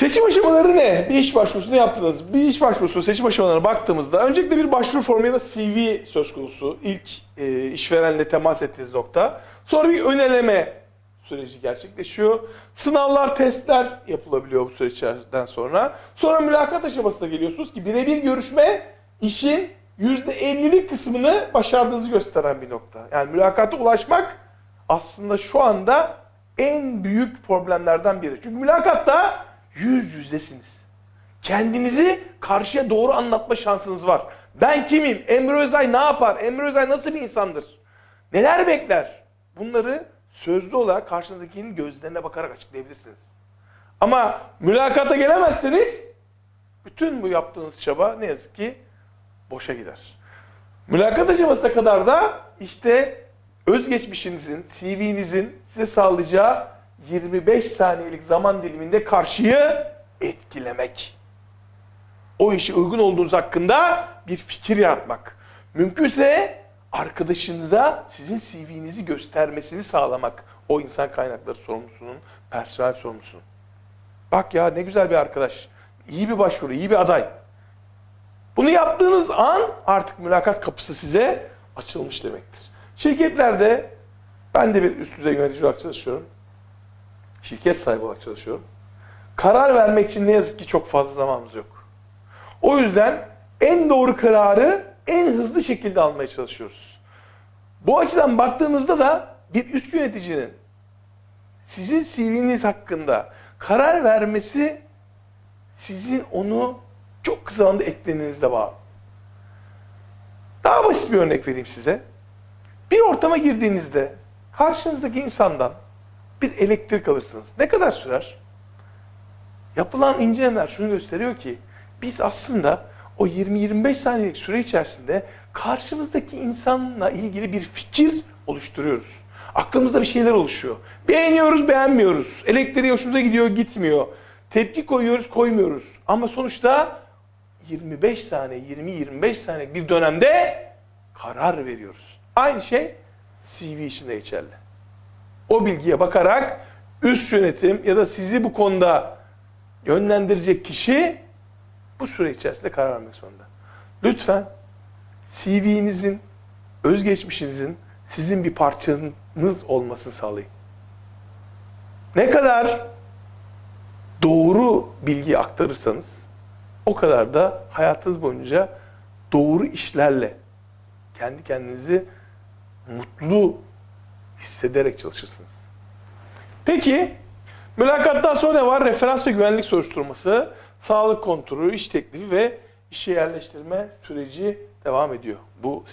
Seçim aşamaları ne? Bir iş başvurusunu yaptınız. Bir iş başvurusu seçim aşamalarına baktığımızda öncelikle bir başvuru formu ya da CV söz konusu. İlk e, işverenle temas ettiğiniz nokta. Sonra bir öneleme süreci gerçekleşiyor. Sınavlar, testler yapılabiliyor bu süreçten sonra. Sonra mülakat aşamasına geliyorsunuz ki birebir görüşme işin %50'lik kısmını başardığınızı gösteren bir nokta. Yani mülakata ulaşmak aslında şu anda en büyük problemlerden biri. Çünkü mülakatta yüz yüzesiniz. Kendinizi karşıya doğru anlatma şansınız var. Ben kimim? Emre Özay ne yapar? Emre Özay nasıl bir insandır? Neler bekler? Bunları sözlü olarak karşınızdakinin gözlerine bakarak açıklayabilirsiniz. Ama mülakata gelemezseniz bütün bu yaptığınız çaba ne yazık ki boşa gider. Mülakat aşamasına kadar da işte özgeçmişinizin, CV'nizin size sağlayacağı 25 saniyelik zaman diliminde karşıyı etkilemek. O işi uygun olduğunuz hakkında bir fikir yaratmak. Mümkünse arkadaşınıza sizin CV'nizi göstermesini sağlamak. O insan kaynakları sorumlusunun, personel sorumlusunun. Bak ya ne güzel bir arkadaş. İyi bir başvuru, iyi bir aday. Bunu yaptığınız an artık mülakat kapısı size açılmış demektir. Şirketlerde ben de bir üst düzey yönetici olarak çalışıyorum. Şirket sahibi olarak çalışıyorum. Karar vermek için ne yazık ki çok fazla zamanımız yok. O yüzden en doğru kararı en hızlı şekilde almaya çalışıyoruz. Bu açıdan baktığınızda da bir üst yöneticinin sizin CV'niz hakkında karar vermesi sizin onu çok kısa zamanda eklenenizde bağlı. Daha basit bir örnek vereyim size. Bir ortama girdiğinizde karşınızdaki insandan bir elektrik alırsınız. Ne kadar sürer? Yapılan incelemeler şunu gösteriyor ki biz aslında o 20-25 saniyelik süre içerisinde karşımızdaki insanla ilgili bir fikir oluşturuyoruz. Aklımızda bir şeyler oluşuyor. Beğeniyoruz, beğenmiyoruz. Elektriği hoşumuza gidiyor, gitmiyor. Tepki koyuyoruz, koymuyoruz. Ama sonuçta 25 saniye, 20-25 saniye bir dönemde karar veriyoruz. Aynı şey CV için de geçerli. O bilgiye bakarak üst yönetim ya da sizi bu konuda yönlendirecek kişi bu süre içerisinde karar vermek zorunda. Lütfen CV'nizin, özgeçmişinizin sizin bir parçanız olmasını sağlayın. Ne kadar doğru bilgi aktarırsanız o kadar da hayatınız boyunca doğru işlerle kendi kendinizi mutlu hissederek çalışırsınız. Peki mülakattan sonra ne var? Referans ve güvenlik soruşturması, sağlık kontrolü, iş teklifi ve işe yerleştirme süreci devam ediyor. Bu